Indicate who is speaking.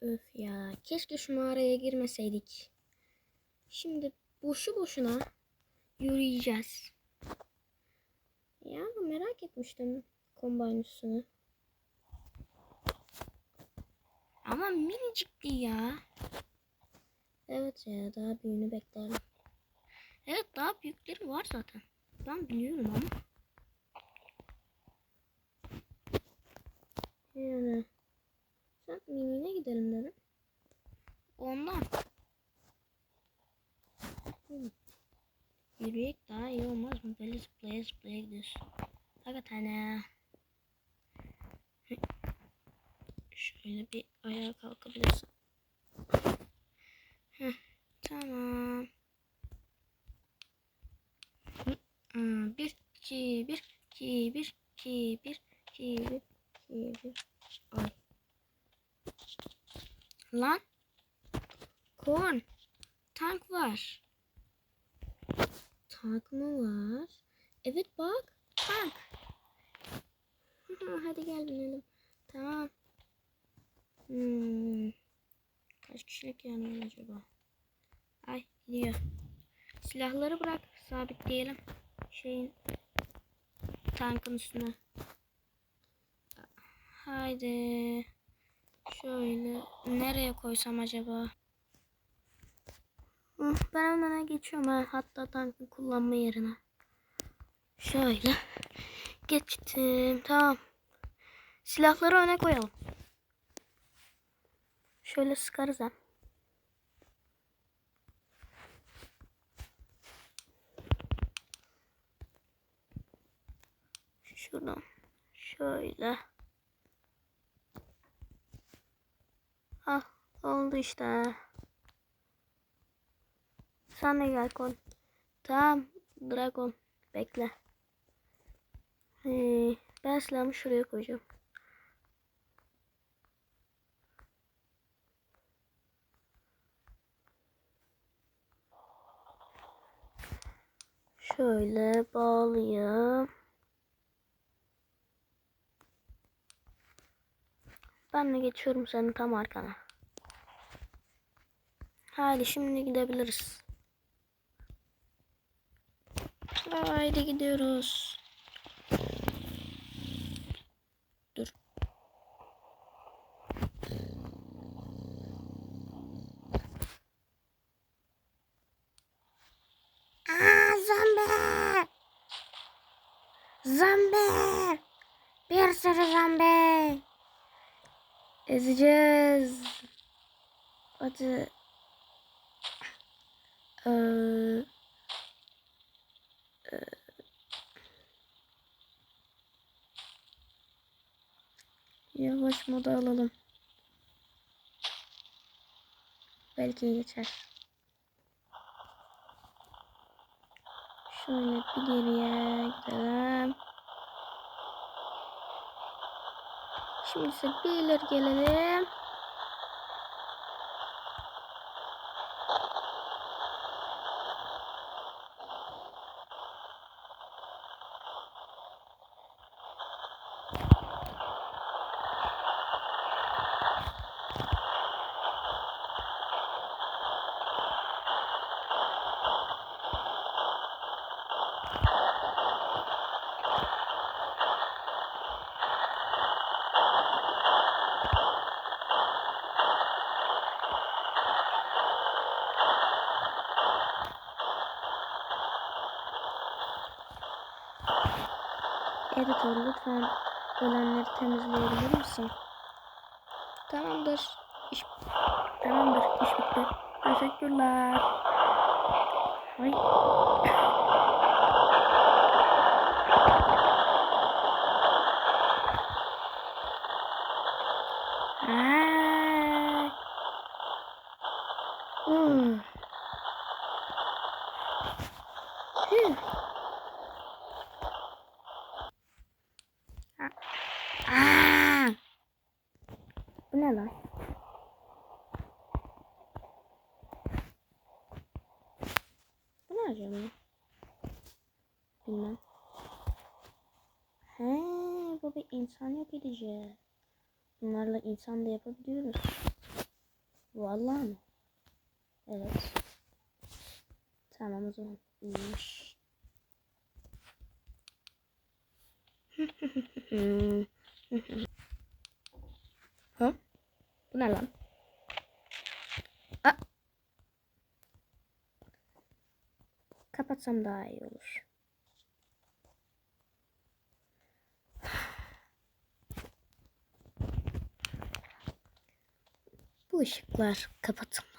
Speaker 1: Öf ya. Keşke şu mağaraya girmeseydik. Şimdi boşu boşuna yürüyeceğiz. Ya merak etmiştim üstünü. Ama minicikti ya. Evet ya daha büyüğünü beklerdim. Evet daha büyükleri var zaten. Ben biliyorum ama. Yani sen miniğine gidelim dedim. Ondan. Hı. Yürüyek daha iyi olmaz mı? Böyle zıplaya zıplaya gidiyorsun. Hakikaten ha. Hı. Şöyle bir ayağa kalkabilirsin. Heh, tamam. Bir, iki, bir, iki, bir, iki, bir, iki, bir, iki, bir. Ay. Lan. Korn. Tank var. Tank mı var? Evet bak. Tank. Hadi gel binelim. Tamam. Hmm. Kaç kişilik yanıyor acaba? Ay gidiyor. Silahları bırak. Sabitleyelim. Şeyin tankın üstüne. Haydi. Şöyle nereye koysam acaba? Ben öne geçiyorum ha. Hatta tankı kullanma yerine. Şöyle. Geçtim. Tamam. Silahları öne koyalım. Şöyle sıkarız hem. Şuradan. Şöyle. Oldu işte. Sen de gel kon. Tamam. Dragon. Bekle. Ee, ben silahımı şuraya koyacağım. Şöyle bağlayayım. Ben de geçiyorum senin tam arkana. Hadi şimdi gidebiliriz. Haydi gidiyoruz. Dur. Aa, zombi! Zombi! Bir sürü zombi! Ezeceğiz. Hadi. Ee, e, Yavaş moda alalım. Belki geçer. Şöyle bir geriye gidelim. Şimdi ise bir ileri gelelim. Editor lütfen ölenleri temizleyebilir misin? Tamamdır. İş... Tamamdır. İş bitti. Teşekkürler. Ay. Ay. Hmm. Phew. Aa! Bu ne lan? Bu ne acaba? Bilmem. He, bu bir insan yok edici. Bunlarla insan da yapabiliyoruz. Vallahi mi? Evet. Tamam o zaman. İyiymiş. ha? Bu ne lan? Aa! Kapatsam daha iyi olur. Bu ışıklar kapatılmalı.